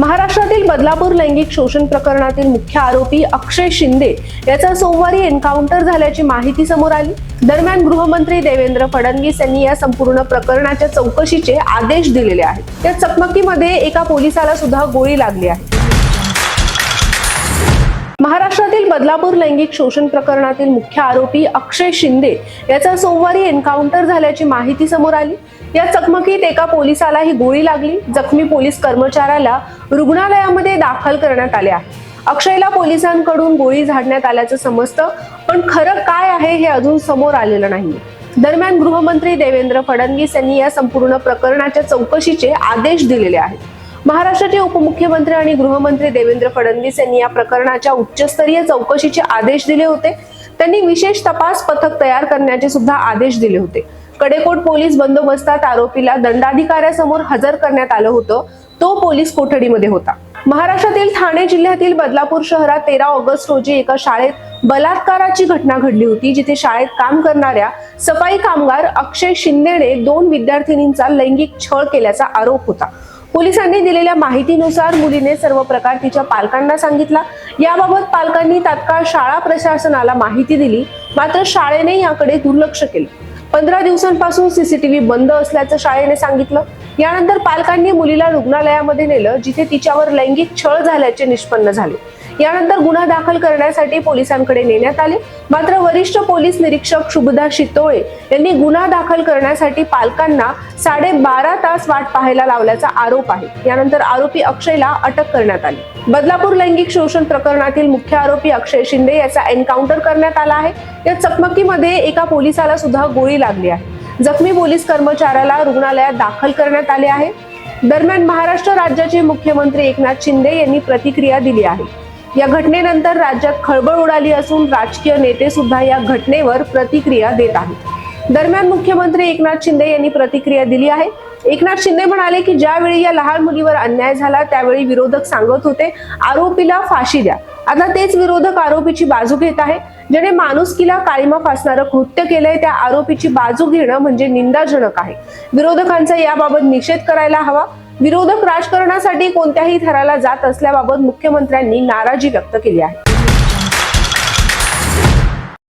महाराष्ट्रातील बदलापूर लैंगिक शोषण प्रकरणातील मुख्य आरोपी अक्षय शिंदे याचा सोमवारी एन्काउंटर झाल्याची माहिती समोर आली. दरम्यान गृहमंत्री देवेंद्र फडणवीस यांनी या संपूर्ण प्रकरणाच्या चौकशीचे आदेश दिलेले आहेत. या चकमकीमध्ये एका पोलिसाला सुद्धा गोळी लागली आहे. महाराष्ट्रातील बदलापूर लैंगिक शोषण प्रकरणातील मुख्य आरोपी अक्षय शिंदे याचा सोमवारी एन्काउंटर झाल्याची माहिती समोर आली. या चकमकीत एका पोलिसालाही गोळी लागली. जखमी पोलीस कर्मचाऱ्याला रुग्णालयामध्ये दाखल करण्यात आले आहे. अक्षयला पोलिसांकडून गोळी झाडण्यात आल्याचं समजतं पण खरं काय आहे हे अजून समोर आलेलं नाही दरम्यान गृहमंत्री देवेंद्र फडणवीस यांनी या संपूर्ण प्रकरणाच्या चौकशीचे आदेश दिलेले आहेत. महाराष्ट्राचे उपमुख्यमंत्री आणि गृहमंत्री देवेंद्र फडणवीस यांनी या प्रकरणाच्या उच्चस्तरीय चौकशीचे आदेश दिले होते. त्यांनी विशेष तपास पथक तयार करण्याचे सुद्धा आदेश दिले होते. कडेकोट पोलीस बंदोबस्तात आरोपीला दंडाधिकाऱ्यासमोर हजर करण्यात आलं होतं. तो पोलीस कोठडीमध्ये होता. महाराष्ट्रातील ठाणे जिल्ह्यातील बदलापूर शहरात तेरा ऑगस्ट रोजी एका शाळेत बलात्काराची घटना घडली होती जिथे शाळेत काम करणाऱ्या सफाई कामगार अक्षय शिंदेने दोन विद्यार्थिनींचा लैंगिक छळ केल्याचा आरोप होता. पोलिसांनी दिलेल्या माहितीनुसार मुलीने सर्व प्रकार तिच्या पालकांना सांगितला. याबाबत पालकांनी तात्काळ शाळा प्रशासनाला माहिती दिली. मात्र शाळेने याकडे दुर्लक्ष केले. पंधरा दिवसांपासून सीसीटीव्ही बंद असल्याचं शाळेने सांगितलं. यानंतर पालकांनी मुलीला रुग्णालयामध्ये नेलं जिथे तिच्यावर लैंगिक छळ झाल्याचे निष्पन्न झाले. यानंतर गुन्हा दाखल करण्यासाठी पोलिसांकडे नेण्यात आले. मात्र वरिष्ठ पोलीस निरीक्षक शुभदा शितोळे यांनी गुन्हा दाखल करण्यासाठी पालकांना साडेबारा तास वाट पाहायला लावल्याचा आरोप आहे. यानंतर आरोपी अक्षयला अटक करण्यात आली. बदलापूर लैंगिक शोषण प्रकरणातील मुख्य आरोपी अक्षय शिंदे याचा एन्काउंटर करण्यात आला आहे. या चकमकीमध्ये एका पोलिसाला सुद्धा गोळी लागली आहे. जखमी पोलीस कर्मचाऱ्याला रुग्णालयात दाखल करण्यात आले आहे. दरम्यान महाराष्ट्र राज्याचे मुख्यमंत्री एकनाथ शिंदे यांनी प्रतिक्रिया दिली आहे. या घटनेनंतर राज्यात खळबळ उडाली असून राजकीय नेते सुद्धा या घटनेवर प्रतिक्रिया देत आहेत. दरम्यान मुख्यमंत्री एकनाथ शिंदे यांनी प्रतिक्रिया दिली आहे. एकनाथ शिंदे म्हणाले की ज्यावेळी या लहान मुलीवर अन्याय झाला त्यावेळी विरोधक सांगत होते आरोपीला फाशी द्या. आता तेच विरोधक आरोपीची बाजू घेत आहे. ज्याने माणुसकीला काळीमा फासणारं कृत्य केलंय त्या आरोपीची बाजू घेणं म्हणजे निंदाजनक आहे. विरोधकांचा याबाबत निषेध करायला हवा. विरोधक राजकारणासाठी कोणत्याही थराला जात असल्याबाबत मुख्यमंत्र्यांनी नाराजी व्यक्त केली आहे.